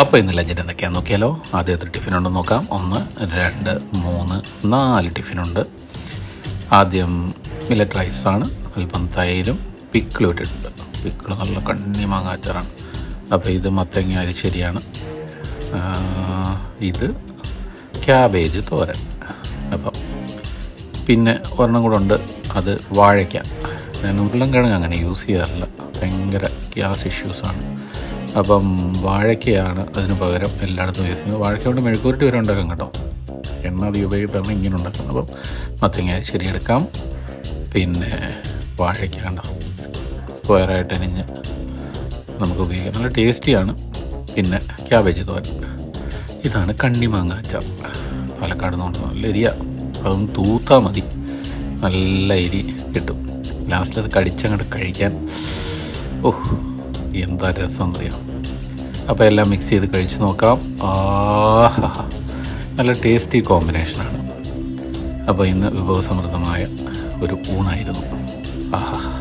അപ്പോൾ ഇന്ന് ലഞ്ചിന് എന്തൊക്കെയാണെന്ന് നോക്കിയാലോ? ആദ്യത്തെ ടിഫിൻ ഉണ്ടെന്ന് നോക്കാം. ഒന്ന് രണ്ട് മൂന്ന് നാല് ടിഫിനുണ്ട് ആദ്യം മില്ലറ്റ് റൈസാണ് അല്പം തൈരും പിക്കിളും ഇട്ടിട്ടുണ്ട്. പിക്കിൾ നല്ല കണ്ണി മാങ്ങാച്ചാറാണ് അപ്പോൾ ഇത് മത്തങ്ങ അരിശരിയാണ് ഇത് ക്യാബേജ് തോരൻ. അപ്പം പിന്നെ ഒരെണ്ണം കൂടെ ഉണ്ട്. അത് വാഴയ്ക്ക. ഞാൻ ഉരുളൻകിഴങ്ങ് അങ്ങനെ യൂസ് ചെയ്യാറില്ല. ഭയങ്കര ഗ്യാസ് ഇഷ്യൂസാണ്. അപ്പം വാഴയ്ക്കയാണ് അതിന് പകരം എല്ലായിടത്തും യൂസ് ചെയ്യുന്നത്. വാഴയ്ക്ക കൊണ്ട് മെഴുക്കുരുട്ടി വരെ ഉണ്ടാക്കാം കേട്ടോ. എണ്ണ അധികം ഉപയോഗിച്ചാണ് ഇങ്ങനെ ഉണ്ടാക്കുന്നത് അപ്പം മത്തങ്ങ ശരിയെടുക്കാം പിന്നെ വാഴയ്ക്ക കണ്ടോ? സ്ക്വയറായിട്ട് അരിഞ്ഞ് നമുക്ക് ഉപയോഗിക്കാം. നല്ല ടേസ്റ്റിയാണ് പിന്നെ ക്യാബേജ് തോരൻ. ഇതാണ് കണ്ണിമാങ്ങ അച്ചാർ. പാലക്കാട് നിന്ന് നല്ല എരിയ അതൊന്ന് തൂത്താൽ മതി. നല്ല എരി കിട്ടും. ലാസ്റ്റിൽ അത് കടിച്ചങ്ങോട്ട് കഴിക്കാൻ. ഓഹ്. എന്താ രസം അറിയാം? അപ്പോൾ എല്ലാം മിക്സ് ചെയ്ത് കഴിച്ച് നോക്കാം. ആഹാ. നല്ല ടേസ്റ്റി കോമ്പിനേഷനാണ് അപ്പോൾ ഇന്ന് വിഭവസമൃദ്ധമായ ഒരു ഊണായിരുന്നു. ആഹാ.